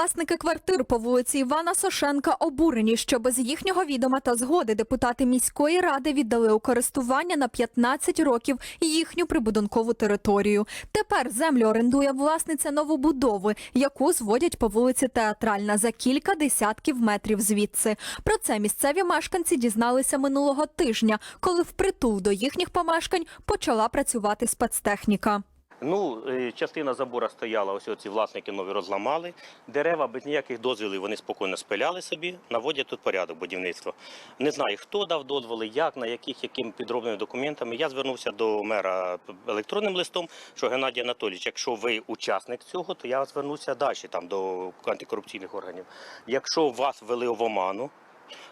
Власники квартир по вулиці Івана Сошенка обурені, що без їхнього відома та згоди депутати міської ради віддали у користування на 15 років їхню прибудинкову територію. Тепер землю орендує власниця новобудови, яку зводять по вулиці Театральна за кілька десятків метрів звідси. Про це місцеві мешканці дізналися минулого тижня, коли впритул до їхніх помешкань почала працювати спецтехніка. Ну, е, частина забора стояла, ось ці власники нові розламали. Дерева без ніяких дозволів вони спокійно спиляли собі, наводять тут порядок будівництва. Не знаю, хто дав дозволи, як, на яких, якими підробними документами. Я звернувся до мера електронним листом, що Геннадій Анатолійович, якщо ви учасник цього, то я звернуся далі там, до антикорупційних органів. Якщо вас ввели в оману,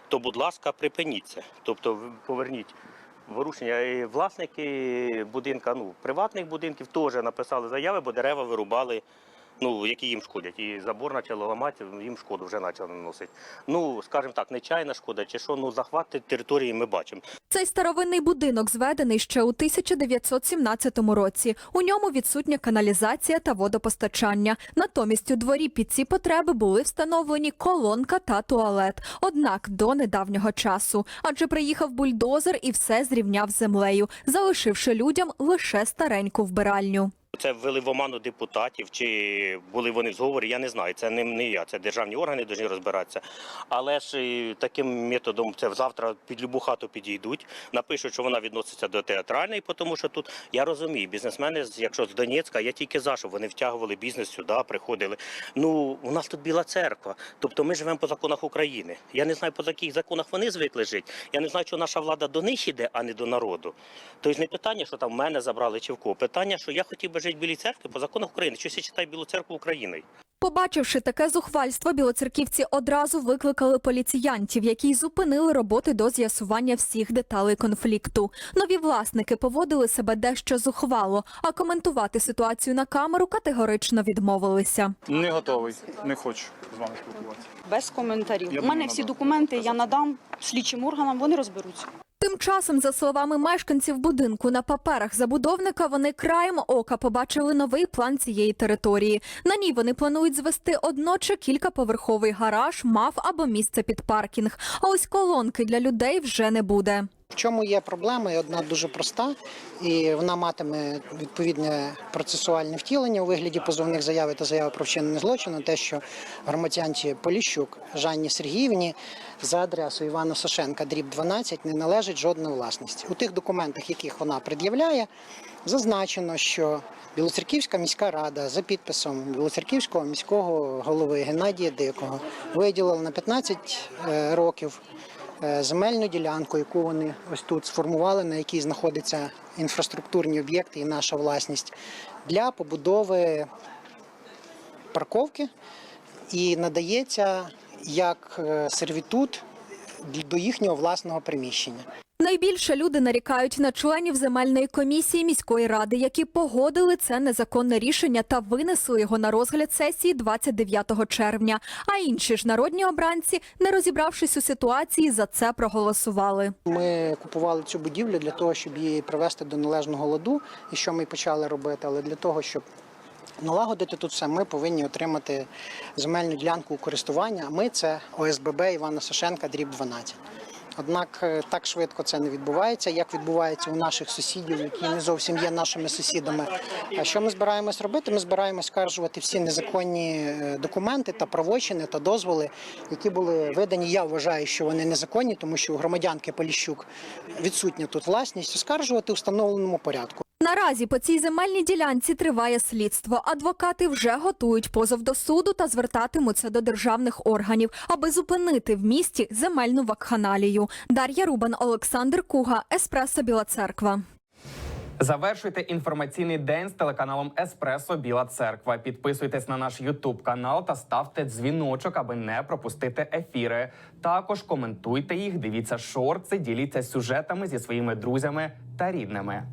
то, будь ласка, припиніться. Тобто поверніть Ворушення І власники будинка, ну приватних будинків теж написали заяви, бо дерева вирубали, ну які їм шкодять. І забор почали ламати, їм шкоду вже почали наносити. Ну, скажімо так, нечайна шкода, чи що, ну захвати території ми бачимо. Цей старовинний будинок зведений ще у 1917 році. У ньому відсутня каналізація та водопостачання. Натомість у дворі під ці потреби були встановлені колонка та туалет. Однак до недавнього часу, адже приїхав бульдозер і все зрівняв з землею, залишивши людям лише стареньку вбиральню. Це ввели в оману депутатів, чи були вони в зговорі, я не знаю. Це не, не я, це державні органи повинні розбиратися. Але ж таким методом це завтра під любу хату підійдуть, напишуть, що вона відноситься до театральної, тому що тут я розумію, бізнесмени, якщо з Донецька, я тільки за, щоб вони втягували бізнес сюди, приходили. Ну, у нас тут біла церква, тобто ми живемо по законах України. Я не знаю, по яких законах вони звикли жити. Я не знаю, що наша влада до них іде, а не до народу. Тобто не питання, що там в мене забрали чи в кого. Питання, що я хотів би жити в Білій церкві по законах України. Щось я читаю Білу церкву Україною. Побачивши таке зухвальство, білоцерківці одразу викликали поліціянтів, які й зупинили роботи до з'ясування всіх деталей конфлікту. Нові власники поводили себе дещо зухвало, а коментувати ситуацію на камеру категорично відмовилися. Не готовий, не хочу з вами спілкуватися. Без коментарів. Я У мене всі документи я надам слідчим органам, вони розберуться. Часом, за словами мешканців будинку, на паперах забудовника вони краєм ока побачили новий план цієї території. На ній вони планують звести одно чи кількаповерховий гараж, маф або місце під паркінг. А ось колонки для людей вже не буде. Чому є проблема? І одна дуже проста, і вона матиме відповідне процесуальне втілення у вигляді позовних заяви та заяви про вчинення злочину. Те, що громадянці Поліщук Жанні Сергіївні за адресою Івана Сошенка, дріб 12, не належить жодної власності. У тих документах, яких вона пред'являє, зазначено, що Білоцерківська міська рада за підписом Білоцерківського міського голови Геннадія Дикого виділила на 15 е, років земельну ділянку, яку вони ось тут сформували, на якій знаходяться інфраструктурні об'єкти і наша власність для побудови парковки і надається як е, сервітут до їхнього власного приміщення. Найбільше люди нарікають на членів земельної комісії міської ради, які погодили це незаконне рішення та винесли його на розгляд сесії 29 червня. А інші ж народні обранці, не розібравшись у ситуації, за це проголосували. Ми купували цю будівлю для того, щоб її привести до належного ладу, і що ми почали робити. Але для того, щоб налагодити тут все, ми повинні отримати земельну ділянку у користування. А ми це ОСББ Івана Сошенка, дріб 12. Однак е, так швидко це не відбувається, як відбувається у наших сусідів, які не зовсім є нашими сусідами. А що ми збираємось робити? Ми збираємось скаржувати всі незаконні е, документи та правочини та дозволи, які були видані. Я вважаю, що вони незаконні, тому що у громадянки Поліщук відсутня тут власність, оскаржувати у встановленому порядку. Наразі по цій земельній ділянці триває слідство. Адвокати вже готують позов до суду та звертатимуться до державних органів, аби зупинити в місті земельну вакханалію. Дар'я Рубан, Олександр Куга, Еспресо Біла Церква. Завершуйте інформаційний день з телеканалом Еспресо Біла Церква. Підписуйтесь на наш Ютуб канал та ставте дзвіночок, аби не пропустити ефіри. Також коментуйте їх, дивіться шорти, діліться сюжетами зі своїми друзями та рідними.